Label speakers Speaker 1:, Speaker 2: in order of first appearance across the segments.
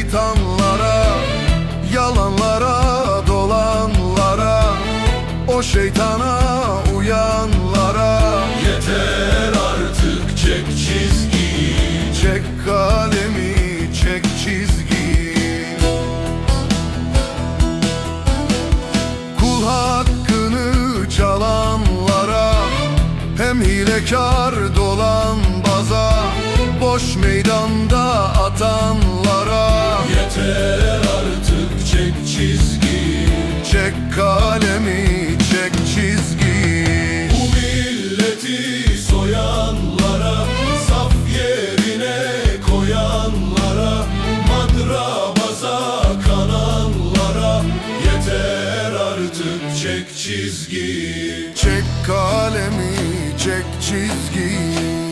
Speaker 1: şeytanlara Yalanlara dolanlara O şeytana uyanlara.
Speaker 2: Yeter artık çek çizgiyi
Speaker 1: Çek kalemi çek çizgiyi Kul hakkını çalanlara Hem hilekar dolan baza Boş meydanda
Speaker 2: ata çek çizgiyi
Speaker 1: Çek kalemi çek çizgiyi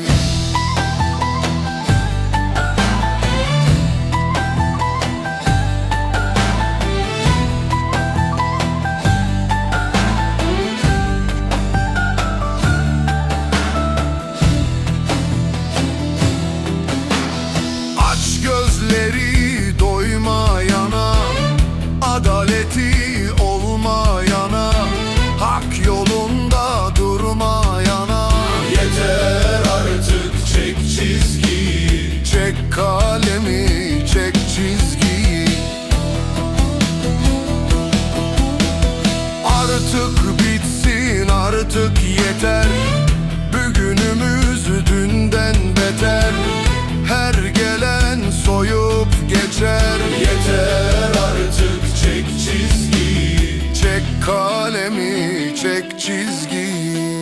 Speaker 2: Yaşadık bitsin artık
Speaker 1: yeter. Bugünümüz dünden beter. Her gelen soyup geçer.
Speaker 2: Yeter artık çek çizgiyi.
Speaker 1: Çek kalemi çek çizgiyi.